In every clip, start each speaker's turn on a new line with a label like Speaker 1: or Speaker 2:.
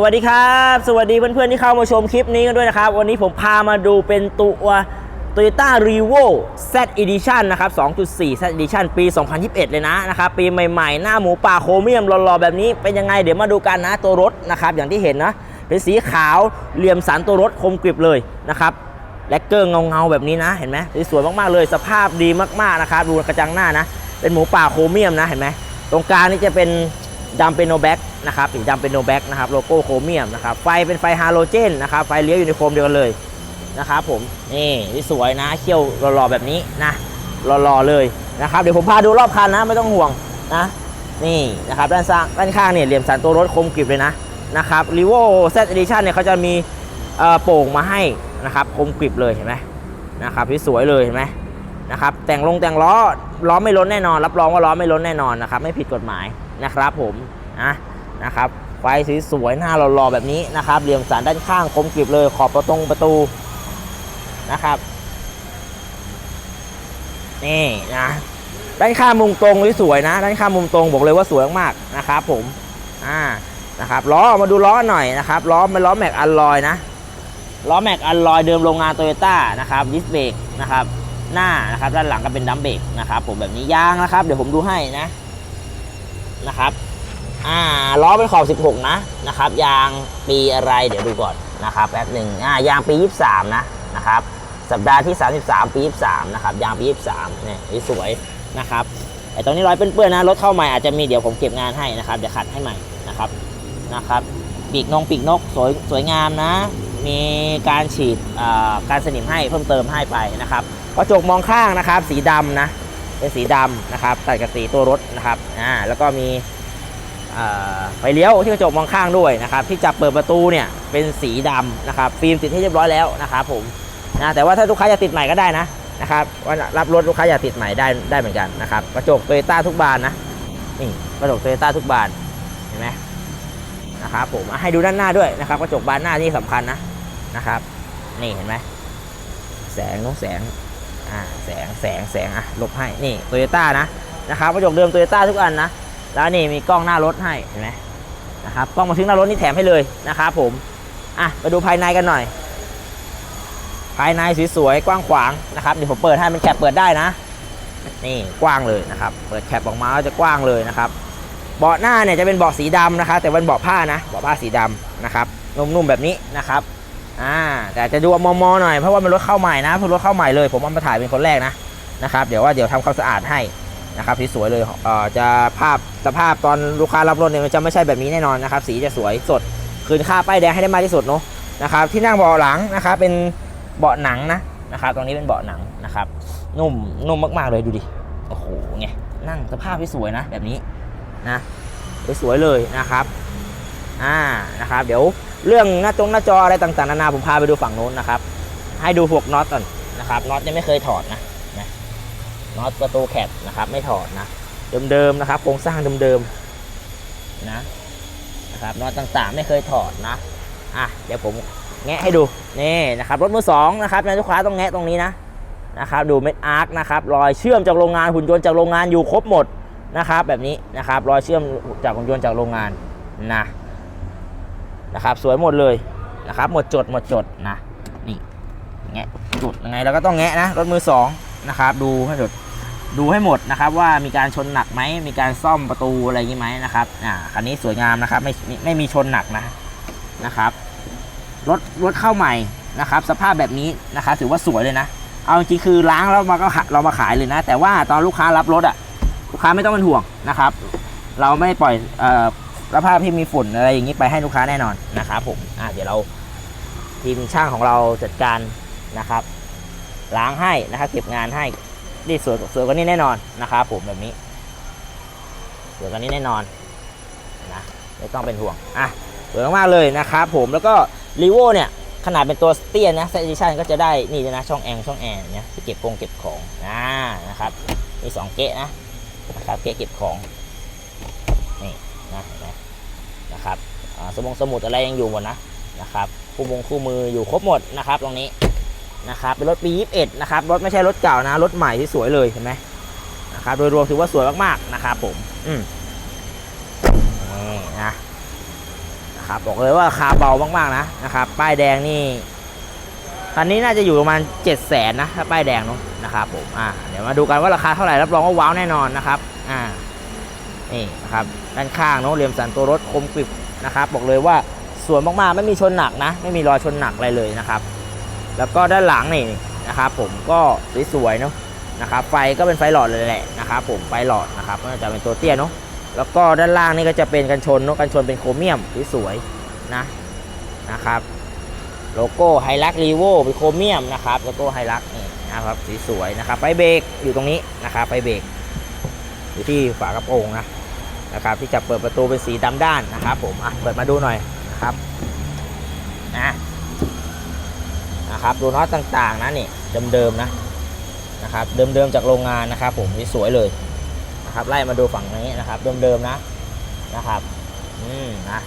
Speaker 1: สวัสดีครับ สวัสดีเพื่อนๆที่เข้ามาชมคลิปนี้กันด้วยนะครับ วันนี้ผมพามาดูเป็นตัว Toyota r e v o Z Edition นะครับ 2.4 Z Edition ปี 2021 เลยนะนะครับ ปีใหม่ๆ หน้าหมูป่าโครเมียมหล่อๆ แบบนี้เป็นยังไง เดี๋ยวมาดูกันนะตัวรถนะครับ อย่างที่เห็นนะ เป็นสีขาวเหลี่ยมสันตัวรถคมกริบเลยนะครับแลกเกอร์เงาๆ แบบนี้นะ เห็นไหมสวยมากๆเลย สภาพดีมากๆนะครับ ดูกระจังหน้านะ เป็นหมูป่าโครเมียมนะ เห็นไหมตรงกลางนี่จะเป็น ดำเป็นโนแบ็กนะครับสีดำเป็นโนแบ็กนะครับโลโก้โครเมียมนะครับไฟเป็นไฟฮาโลเจนนะครับไฟเลี้ยวอยู่ในโคมเดียวกันเลยนะครับผมนี่ที่สวยนะเขี้ยวหล่อๆแบบนี้นะหล่อๆเลยนะครับเดี๋ยวผมพาดูรอบคันนะไม่ต้องห่วงนะนี่นะครับด้านซ้างด้านข้างเนี่ยเหลี่ยมสันตัวรถคมกริบเลยนะนะครับ r e v o Z Edition เนี่ยเขาจะมีโป่งมาให้นะครับคมกริบเลยเห็นไหมนะครับที่สวยเลยเห็นไหม นะครับแต่งลงแต่งล้อล้อไม่ล้นแน่นอน รับรองว่าล้อไม่ล้นแน่นอนนะครับไม่ผิดกฎหมายนะครับผมนะนะครับไฟสีสวยหน้าหล่อๆแบบนี้นะครับเหลี่ยมสันด้านข้างคมกริบเลยขอบประตงประตูนะครับนี่นะด้านข้างมุมตรงที่สวยนะด้านข้างมุมตรงบอกเลยว่าสวยมากๆนะครับผมอ่านะครับล้อมาดูล้อหน่อยนะครับล้อเป็นล้อแม็กอัลลอยนะล้อแม็กอัลลอยเดิมโรงงานโตโยต้านะครับดิสเบรกนะครับ หน้านะครับ ด้านหลังก็เป็นดัมเบรกนะครับ ผมแบบนี้ยางนะครับ เดี๋ยวผมดูให้นะนะครับ อ่าล้อเป็นขอบ 16 นะนะครับ ยางปีอะไรเดี๋ยวดูก่อนนะครับแป๊บหนึ่งอ่ายางปี 23 นะนะครับ สัปดาห์ที่ 33 ปี 23 นะครับ ยางปี 23 เนี่ยสวยนะครับไอ้ตรงนี้รอยเปื้อนๆนะรถเข้าใหม่อาจจะมีเดี๋ยวผมเก็บงานให้นะครับเดี๋ยวขัดให้ใหม่นะครับนะครับปีกนงปีกนกสวยสวยงามนะ มีการฉีดการสนิมให้เพิ่มเติมให้ไปนะครับ กระจกมองข้างนะครับ สีดำนะเป็นสีดำนะครับตัดกับสีตัวรถนะครับอ่าแล้วก็มีไฟเลี้ยวที่กระจกมองข้างด้วยนะครับ ที่จับเปิดประตูเนี่ยเป็นสีดำนะครับ ฟิล์มติดให้เรียบร้อยแล้วนะครับผมนะแต่ว่าถ้าลูกค้าอยากติดใหม่ก็ได้นะนะครับว่ารับรถลูกค้าอยากติดใหม่ได้ได้เหมือนกันนะครับกระจกโตโยต้าทุกบานนะนี่กระจกโตโยต้าทุกบานเห็นไหมนะครับผมให้ดูด้านหน้าด้วยนะครับกระจกบานหน้านี่สำคัญนะนะครับ นี่เห็นไหมแสงน้องแสง อ่าแสงแสงแสงอะลบให้นี่โตโยต้านะนะครับกระจกเดิมโตโยต้าทุกอันนะแล้วนี่มีกล้องหน้ารถให้เห็นไหมนะครับกล้องมาถึงหน้ารถนี่แถมให้เลยนะครับผมอะไปดูภายในกันหน่อย ภายในสวยๆกว้างขวางนะครับเดี๋ยวผมเปิดให้มันแคปเปิดได้นะ นี่กว้างเลยนะครับ เปิดแคปออกมาก็จะกว้างเลยนะครับเบาะหน้าเนี่ยจะเป็นเบาะสีดำนะครับแต่เป็นเบาะผ้านะเบาะผ้าสีดำนะครับนุ่มๆแบบนี้นะครับ อ่าแต่จะดูมอมอหน่อยเพราะว่ามันรถเข้าใหม่นะเพิ่งรถเข้าใหม่เลย ผมเอามาถ่ายเป็นคนแรกนะนะครับเดี๋ยวว่าเดี๋ยวทำความสะอาดให้นะครับที่สวยเลยเอ่อจะภาพสภาพตอนลูกค้ารับรถเนี่ยมันจะไม่ใช่แบบนี้แน่นอนนะครับสีจะสวยสดคืนค่าป้ายแดงให้ได้มากที่สุดเนาะนะครับที่นั่งเบาะหลังนะครับเป็นเบาะหนังนะนะครับตรงนี้เป็นเบาะหนังนะครับนุ่มนุ่มมากๆเลยดูดิโอ้โหไงนั่งสภาพที่สวยนะแบบนี้นะสวยเลยนะครับอ่านะครับ เดี๋ยว เรื่องหน้าจงหน้าจออะไรต่างๆนานาผมพาไปดูฝั่งโน้นนะครับ ให้ดูพวกน็อตก่อนนะครับน็อตยังไม่เคยถอดนะนะน็อตประตูแคปนะครับ ไม่ถอดนะเดิมๆนะครับโครงสร้างเดิมๆนะนะครับน็อตต่างๆ ไม่เคยถอดนะอะเดี๋ยวผมแงะให้ดูนี่นะครับรถมือสองนะครับนะลูกค้าต้องแงะตรงนี้นะนะครับดูเม็ดอาร์คนะครับรอยเชื่อมจากโรงงานหุ่นยนต์จากโรงงานอยู่ครบหมดนะครับแบบนี้นะครับรอยเชื่อมจากหุ่นยนต์จากโรงงานนะ นะครับ สวยหมดเลยนะครับ หมดจดหมดจดนะนี่แงะจุดยังไงเราก็ต้องแงะนะรถมือสองนะครับ ดูให้หมดดูให้หมดนะครับ ว่ามีการชนหนักไหมมีการซ่อมประตูอะไรอย่างนี้ไหมนะครับอ่าคันนี้สวยงามนะครับไม่ไม่ไม่มีชนหนักนะนะครับรถรถเข้าใหม่นะครับ สภาพแบบนี้นะครับ ถือว่าสวยเลยนะ เอาจริงคือล้างแล้วมาก็เรามาขายเลยนะ แต่ว่าตอนลูกค้ารับรถอะลูกค้าไม่ต้องเป็นห่วงนะครับ เราไม่ปล่อยเอ่อ สภาพที่มีฝุ่นอะไรอย่างนี้ไปให้ลูกค้าแน่นอนนะครับผมอะเดี๋ยวเราทีมช่างของเราจัดการนะครับ ล้างให้นะครับเก็บงานให้นี่สวยสวยกว่านี้แน่นอนนะครับผมแบบนี้สวยกว่านี้แน่นอนนะไม่ต้องเป็นห่วงอะสวยมากๆเลยนะครับผมแล้วก็รีโวเนี่ยขนาดเป็นตัวเตี้ยนะเซตดิชันก็จะได้นี่นะช่องแอร์ช่องแอร์เนี่ยเก็บกงเก็บของอ่านะครับมีสองเกะนะนะครับเกะเก็บของนี่นะเห็นไหมนะครับอ่า สมงสมุดอะไรยังอยู่หมดนะนะครับคู่มงคู่มืออยู่ครบหมดนะครับตรงนี้นะครับเป็นรถปี 21 นะครับรถไม่ใช่รถเก่านะ รถใหม่ที่สวยเลยเห็นไหมนะครับโดยรวมถือว่าสวยมากๆนะครับผมอืมนี่นะนะครับบอกเลยว่าราคาเบามากๆนะนะครับป้ายแดงนี่คันนี้น่าจะอยู่ประมาณ7 0 0 0 0นนะถ้าป้ายแดงเนาะนะครับผมอ่าเดี๋ยวมาดูกันว่าราคาเท่าไหร่รับรองว่าว้าวแน่นอนนะครับอ่านี่นะครับด้านข้างเนาะเรียมสันตัวรถคมกริบ นะครับบอกเลยว่าสวยมากๆไม่มีชนหนักนะ ไม่มีรอยชนหนักอะไรเลยนะครับ แล้วก็ด้านหลังนี่นะครับผมก็สวยๆเนาะนะครับไฟก็เป็นไฟหลอดเลยแหละนะครับผมไฟหลอดนะครับก็จะเป็นตัวเตี้ยเนาะแล้วก็ด้านล่างนี่ก็จะเป็นกันชนเนาะกันชนเป็นโครเมียมสวยๆนะนะครับโลโก้ไฮลักรีโวเป็นโครเมียมนะครับโลโก้ไฮลักนี่นะครับสวยๆนะครับไฟเบรกอยู่ตรงนี้นะครับไฟเบรกอยู่ที่ฝากระโปรงนะ นะครับที่จะเปิดประตูเป็นสีดำด้านนะครับผมอะเปิดมาดูหน่อยนะครับนะนะครับดูน็อตต่างๆนะนี่เดิมๆนะนะครับเดิมๆจากโรงงานนะครับ ผมนี่สวยเลยนะครับไล่มาดูฝั่งนี้นะครับเดิมๆนะนะครับอืมนะ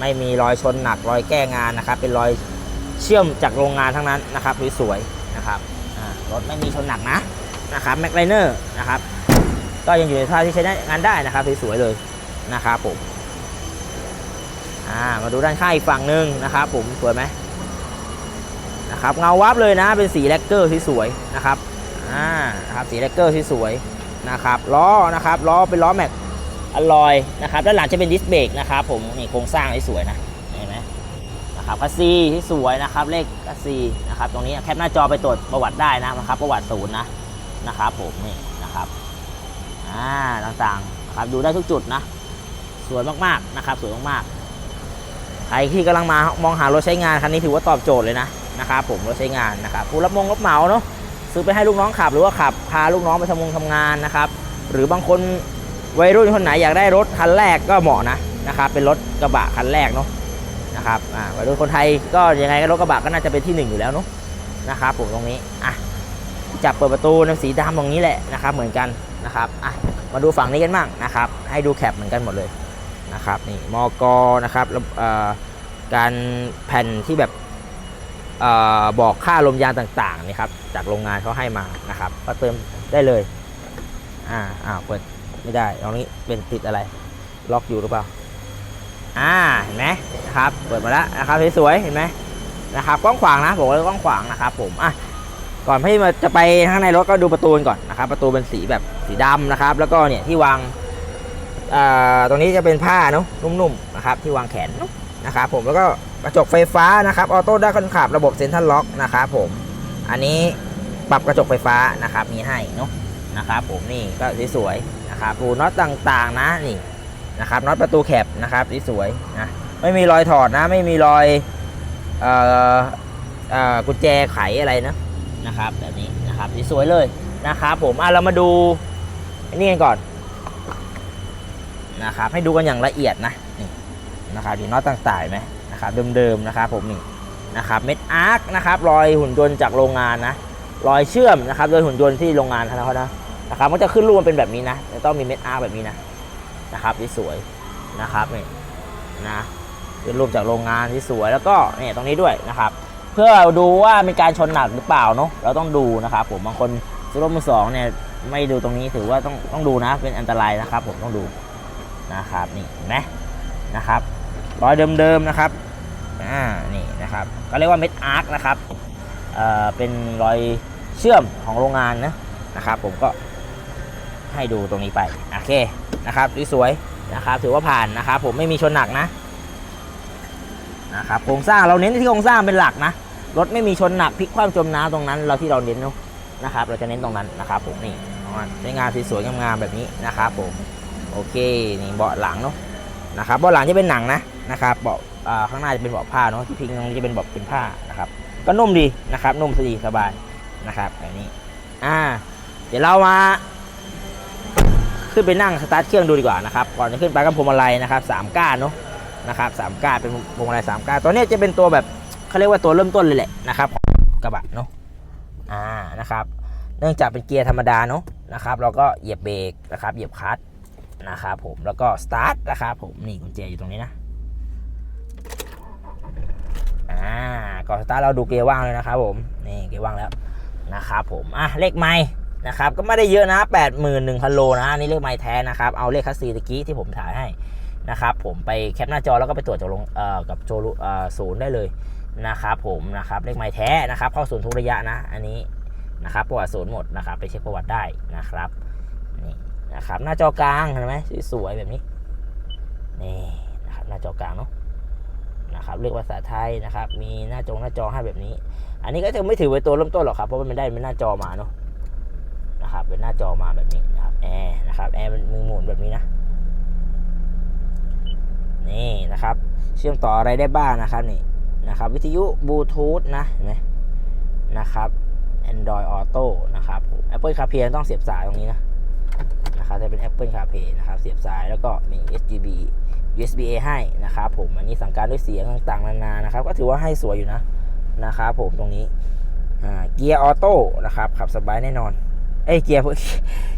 Speaker 1: ไม่มีรอยชนหนักรอยแก้งานนะครับ เป็นรอยเชื่อมจากโรงงานทั้งนั้นนะครับสวยๆนะครับรถไม่มีชนหนักนะนะครับแม็กไลเนอร์นะครับ ก็ยังอยู่ในท่าที่ใช้งานได้นะครับสวยๆเลยนะครับผมามาดูด้านข้างอีกฝั่งหนึ่งนะครับผมสวยไหมนะครับเงาวับเลยนะเป็นสีแลกเกอร์ที่สวยนะครับอ่านะครับสีแลกเกอร์ที่สวยนะครับล้อนะครับล้อเป็นล้อแม็กอลลอยนะครับด้านหลังจะเป็นดิสเบรกนะครับผมนี่โครงสร้างที่สวยนะเห็นไหมนะครับคัสซีที่สวยนะครับเลขคัสซีนะครับตรงนี้แคปหน้าจอไปตรวจประวัติได้นะนะครับประวัติศูนย์นะนะครับผมนี่นะครับ อ่าต่างๆนะครับดูได้ทุกจุดนะ สวยมากๆนะครับ สวยมากๆใครที่กำลังมามองหารถใช้งานคันนี้ถือว่าตอบโจทย์เลยนะนะครับผมรถใช้งานนะครับผู้รับมงรับเหมาเนาะซื้อไปให้ลูกน้องขับหรือว่าขับพาลูกน้องไปทำงงทำงานนะครับ หรือบางคนวัยรุ่นคนไหนอยากได้รถคันแรกก็เหมาะนะนะครับ เป็นรถกระบะคันแรกเนาะนะครับอ่าวัยรุ่นคนไทยก็ยังไงก็รถกระบะก็น่าจะเป็นที่หนึ่งอยู่แล้วเนาะนะครับผมตรงนี้อะจับเปิดประตูในสีดำตรงนี้แหละนะครับ เหมือนกัน นะครับอะมาดูฝั่งนี้กันบ้างนะครับ ให้ดูแคปเหมือนกันหมดเลยนะครับนี่มอกนะครับการแผ่นที่แบบออบอกค่าลมยางต่างๆนี่ครับจากโรงงานเขาให้มานะครับ ก็เติมได้เลยอ่าอ้าวเปิดไม่ได้ตรงนี้เป็นติดอะไร ล็อกอยู่หรือเปล่าอ่าเห็นไหมนะครับเปิดมาแล้วนะครับสวยๆเห็นไหมนะครับกว้างขวางนะบอกเลยกว้างขวางนะครับผมอะก่อนที่มาจะไปข้างในรถก็ดูประตูก่อนนะครับ ประตูเป็นสีแบบ สีดำนะครับ แล้วก็เนี่ยที่วางตรงนี้จะเป็นผ้าเนาะนุ่มๆนะครับ ที่วางแขนนะครับผมแล้วก็กระจกไฟฟ้านะครับออโต้ด้านคนขับระบบเซ็นทรัลล็อกนะครับผมอันนี้ปรับกระจกไฟฟ้านะครับมีให้เนาะนะครับผมนี่ก็สวยๆนะครับปูน็อตต่างๆนะนี่นะครับน็อตประตูแคบนะครับสวยๆนะไม่มีรอยถอดนะไม่มีรอยเอ่อเอ่อกุญแจไขอะไรนะนะครับแบบนี้นะครับสวยๆเลยนะครับผมอะเรามาดู นี้กันก่อนนะครับให้ดูกันอย่างละเอียดนะนี่นะครับดีน็อตต่างๆไหมนะครับเดิมๆนะครับผมนี่นะครับเม็ดอาร์คนะครับรอยหุ่นยนต์จากโรงงานนะรอยเชื่อมนะครับโดยหุ่นยนต์ที่โรงงานเขานะนะครับมันจะขึ้นรูปมันเป็นแบบนี้นะจะต้องมีเม็ดอาร์คแบบนี้นะนะครับที่สวยนะครับนี่นะเป็นรูปจากโรงงานที่สวยแล้วก็เนี่ยตรงนี้ด้วยนะครับ เพื่อดูว่ามีการชนหนักหรือเปล่าเนาะเราต้องดูนะครับผมบางคนซื้อรถมือสองเนี่ย ไม่ดูตรงนี้ถือว่าต้องต้องดูนะเป็นอันตรายนะครับ ผมต้องดูนะครับนี่เห็นไหมนะครับรอยเดิมๆนะครับอ่านี่นะครับก็เรียกว่าเม็ดอาร์คนะครับเอ่อเป็นรอยเชื่อมของโรงงานนะนะครับ ผมก็ให้ดูตรงนี้ไปโอเคนะครับสวยๆนะครับ ถือว่าผ่านนะครับ ผมไม่มีชนหนักนะนะครับโครงสร้างเราเน้นที่โครงสร้างเป็นหลักนะรถไม่มีชนหนักพลิกคว่ำจมน้ำตรงนั้นเราที่เราเน้นเนาะนะครับ เราจะเน้นตรงนั้นนะครับผมนี่ ใช้งานสวยๆงามๆแบบนี้นะครับผมโอเคนี่เบาะหลังเนาะนะครับเบาะหลังจะเป็นหนังนะนะครับเบาะข้างหน้าจะเป็นเบาะผ้าเนาะที่พิงตรงนี้จะเป็นเบาะเป็นผ้านะครับก็นุ่มดีนะครับนุ่มดีสบายนะครับแบบนี้อ่าเดี๋ยวเรามาขึ้นไปนั่งสตาร์ทเครื่องดูดีกว่านะครับก่อนจะขึ้นไปกับพวงมาลัยนะครับสามก้านเนาะนะครับสามก้านเป็นพวงมาลัยสามก้านตัวนี้จะเป็นตัวแบบเขาเรียกว่าตัวเริ่มต้นเลยแหละนะครับของกระบะเนาะอ่านะครับ เนื่องจากเป็นเกียร์ธรรมดาเนาะ นะครับ เราก็เหยียบเบรกนะครับเหยียบคลัตช์นะครับผมแล้วก็สตาร์ทนะครับผมนี่กุญแจอยู่ตรงนี้นะอ่าก่อนสตาร์ทเราดูเกียร์ว่างเลยนะครับผมนี่เกียร์ว่างแล้วนะครับผมอะเลขไม้นะครับก็ไม่ได้เยอะนะ 81,000โลนะอันนี่เลขไม้แท้นะครับเอาเลขคัสซีตะกี้ที่ผมถ่ายให้นะครับผมไปแคปหน้าจอแล้วก็ไปตรวจจากโรงเอ่อกับโจรุเอ่อศูนย์ได้เลยนะครับผมนะครับเลขไม้แท้นะครับเข้าศูนย์ทุกระยะนะอันนี้ นะครับประวัติศูนย์หมดนะครับไปเช็คประวัติได้นะครับนี่นะครับหน้าจอกลางเห็นไหมสวยแบบนี้นี่นะครับหน้าจอกลางเนาะนะครับเลือกภาษาไทยนะครับ มีหน้าจงหน้าจอให้แบบนี้ อันนี้ก็จะไม่ถือเป็นตัวเริ่มต้นหรอกครับเพราะว่ามันได้เป็นหน้าจอมาเนาะนะครับเป็นหน้าจอมาแบบนี้นะครับแอร์นะครับแอร์เป็นมือหมุนแบบนี้นะนี่นะครับ เชื่อมต่ออะไรได้บ้างนะครับนี่นะครับ วิทยุบลูทูธนะเห็นไหมนะครับ Android Auto นะครับผม Apple CarPlay ต้องเสียบสายตรงนี้นะนะครับจะเป็น Apple CarPlay นะครับ เสียบสายแล้วก็มี USB USB A ให้นะครับผมอันนี้สั่งการด้วยเสียงต่างๆนานานะครับ ก็ถือว่าให้สวยอยู่นะนะครับผมตรงนี้เกียร์ออโต้นะครับขับสบายแน่นอนเอ้ยเกียร์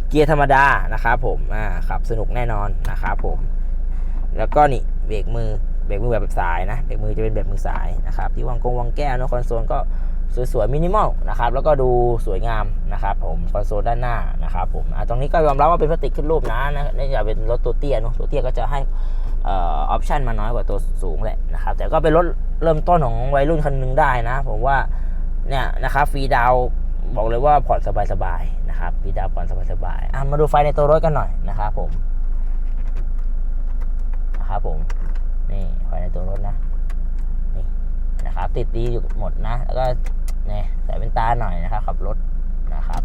Speaker 1: เกียร์ธรรมดานะครับผมอ่าขับสนุกแน่นอนนะครับผม แล้วก็นี่เบรกมือเบรกมือแบบสายนะเบรกมือจะเป็นแบบมือสายนะครับที่วางกงวางแก้วนะคอนโซลก็ สวยๆมินิมอลนะครับแล้วก็ดูสวยงามนะครับผมคอนโซลด้านหน้านะครับผมอะตรงนี้ก็ยอมรับว่าเป็นพลาสติกขึ้นรูปนะนะนี่จะเป็นรถตัวเตี้ยเนอะตัวเตี้ยก็จะให้ออปชันมาน้อยกว่าตัวสูงแหละนะครับแต่ก็เป็นรถเริ่มต้นของวัยรุ่นคันหนึงได้นะ ผมว่าเนี่ยนะครับฟรีดาวบอกเลยว่าผ่อนสบายๆนะครับฟรีดาวผ่อนสบายๆอะมาดูไฟในตัวรถกันหน่อยนะครับผมนะครับผมนี่ไฟในตัวรถนะ นะครับ ติดดีอยู่หมดนะ แล้วก็เนี่ยใส่เป็นตาหน่อยนะครับขับรถนะครับ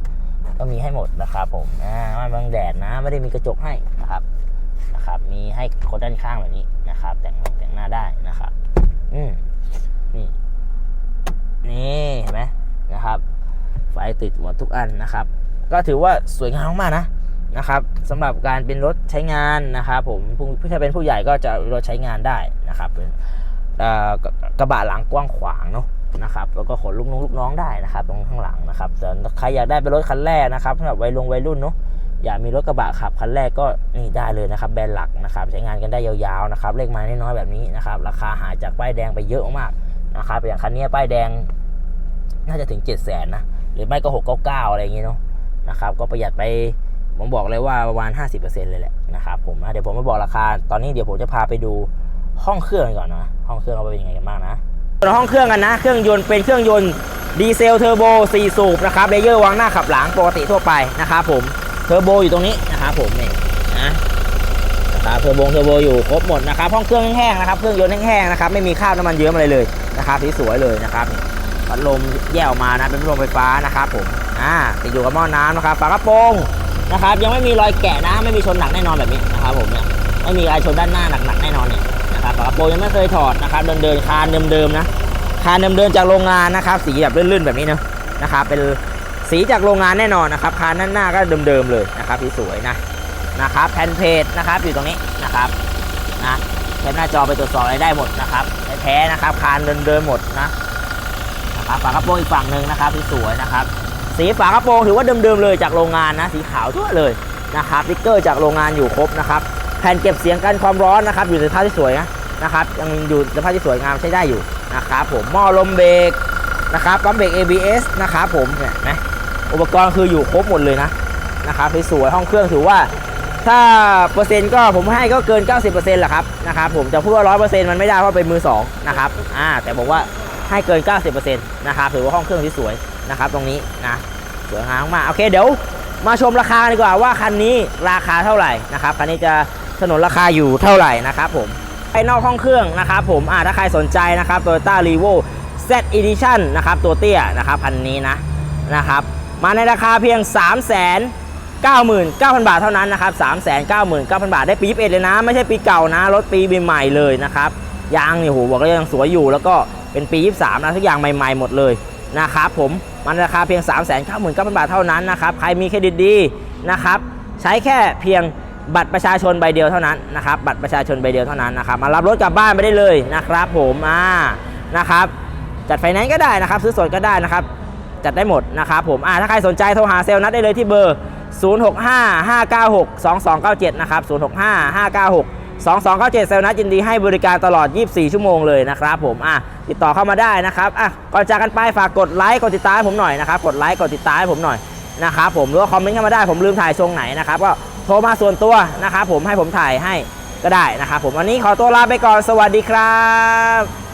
Speaker 1: ก็มีให้หมดนะครับผมอ่าไม่บังแดดนะ ไม่ได้มีกระจกให้นะครับนะครับ มีให้คนด้านข้างแบบนี้นะครับ แต่งแต่งหน้าได้นะครับ อืมนี่นี่เห็นไหมนะครับ ไฟติดหมดทุกอันนะครับ ก็ถือว่าสวยงามมากนะนะครับสำหรับการเป็นรถใช้งานนะครับ ผมผู้ถ้าเป็นผู้ใหญ่ก็จะรถใช้งานได้นะครับเป็น กระบะหลังกว้างขวางเนาะนะครับแล้วก็ขนลูกน้องลูกน้องได้นะครับตรงข้างหลังนะครับแต่ใครอยากได้เป็นรถคันแรกนะครับสำหรับวัยรุ่นวัยรุ่นเนาะอยากมีรถกระบะขับคันแรกก็นี่ได้เลยนะครับแบรนด์หลักนะครับใช้งานกันได้ยาวๆนะครับเลขไม้น้อยๆแบบนี้นะครับราคาหาจากป้ายแดงไปเยอะมากนะครับอย่างคันนี้ป้ายแดงน่าจะถึง 7 0 0 0 0นนะหรือไม่ก็ 699 อะไรอย่างเงี้เนาะนะครับก็ประหยัดไปผมบอกเลยว่าประมาณ 50%เลยแหละนะครับผมเดี๋ยวผมมาบอกราคาตอนนี้เดี๋ยวผมจะพาไปดู ห้องเครื่องกันก่อนนะห้องเครื่องเขาเป็นยังไงกันบ้างนะเราห้องเครื่องกันนะ เครื่องยนต์เป็นเครื่องยนต์ดีเซลเทอร์โบ4สูบนะครับเลเยอร์วางหน้าขับหลังปกติทั่วไปนะครับผมเทอร์โบอยู่ตรงนี้นะครับผมนี่นะนะครับเทอร์โบเทอร์โบอยู่ครบหมดนะครับห้องเครื่องแห้งๆนะครับเครื่องยนต์แห้งๆนะครับไม่มีคราบน้ำมันเยิ้มอะไรเลยนะครับสีสวยเลยนะครับพัดลมแยกออกมานะเป็นพัดลมไฟฟ้านะครับผมอ่าติดอยู่กับหม้อน้ำนะครับฝากระโปรงนะครับยังไม่มีรอยแกะนะ ไม่มีชนหนักแน่นอนแบบนี้นะครับผมเนี่ยไม่มีอะไรชนด้านหน้าหนักๆแน่นอนเนี่ย นะครับฝากระโปรงยังไม่เคยถอดนะครับเดินเดินๆคานเดิมๆนะคานเดิมๆจากโรงงานนะครับ สีแบบลื่นๆแบบนี้เนาะนะครับเป็นสีจากโรงงานแน่นอนนะครับคานด้านหน้าก็เดิมๆเลยนะครับที่สวยนะนะครับแผ่นเพจนะครับอยู่ตรงนี้นะครับนะแคปหน้าจอไปตรวจสอบอะไรได้หมดนะครับแท้นะครับคานเดิมๆหมดนะนะครับฝากระโปรงอีกฝั่งหนึ่งนะครับที่สวยนะครับ สีฝากระโปรงถือว่าเดิมๆเลยจากโรงงานนะสีขาวทั่วเลยนะครับสติ๊กเกอร์จากโรงงานอยู่ครบนะครับแผ่นเก็บเสียงกันความร้อนนะครับ อยู่ในสภาที่สวยนะ นะครับ ยังอยู่สภาพที่สวยงามใช้ได้อยู่นะครับผมหม้อลมเบรกนะครับปั๊มเบรก ABS นะครับผมเนี่ยนะอุปกรณ์คืออยู่ครบหมดเลยนะนะครับสวยห้องเครื่องถือว่า ถ้าเปอร์เซ็นต์ก็ผมให้ก็เกิน 90%แหละครับนะครับผมจะพูดว่า 100%มันไม่ได้เพราะเป็นมือสองนะครับอ่าแต่บอกว่าให้เกิน 90%นะครับถือว่าห้องเครื่องที่สวยนะครับตรงนี้นะสวยงามมากโอเคเดี๋ยวมาชมราคาดีกว่าว่าคันนี้ราคาเท่าไหร่นะครับคันนี้จะสนนราคาอยู่เท่าไหร่นะครับผม ภายนอกห้องเครื่องนะครับผมอ่าถ้าใครสนใจนะครับ Toyota r e v o Z Edition นะครับตัวเตี้ยนะครับคันนี้นะนะครับมาในราคาเพียง3 9 9 0 0 0 บาทเท่านั้นนะครับ3 9 9 0 0 0 บาท ได้ปี21เลยนะ ไม่ใช่ปีเก่านะ รถปีใหม่เลยนะครับ ยางเนี่ยโหบอกเลยยังสวยอยู่ แล้วก็เป็นปี 23 นะ ทุกอย่างใหม่ๆ หมดเลยนะครับผม มันราคาเพียง 3 9 9 0 0 0 บาทเท่านั้นนะครับ ใครมีเครดิตดีนะครับ ใช้แค่เพียง บัตรประชาชนใบเดียวเท่านั้นนะครับ บัตรประชาชนใบเดียวเท่านั้นนะครับ มารับรถกลับบ้านไปได้เลยนะครับ ผมอ่านะครับ จัดไฟแนนซ์ก็ได้นะครับ ซื้อสดก็ได้นะครับ จัดได้หมดนะครับผมอ่าถ้าใครสนใจโทรหาเซลล์นัดได้เลยที่เบอร์ 0655962297 นะครับ 065596 2297เซลล์นัดยินดีให้บริการตลอด 24 ชั่วโมงเลยนะครับผมอะติดต่อเข้ามาได้นะครับอะก่อนจากกันไปฝากกดไลค์กดติดตามผมหน่อยนะครับ กดไลค์กดติดตามผมหน่อยนะครับผมหรือว่าคอมเมนต์เข้ามาได้ผมลืมถ่ายทรงไหนนะครับก็ โทรมาส่วนตัวนะครับผมให้ผมถ่ายให้ก็ได้นะครับผมวันนี้ขอตัวลาไปก่อนสวัสดีครับ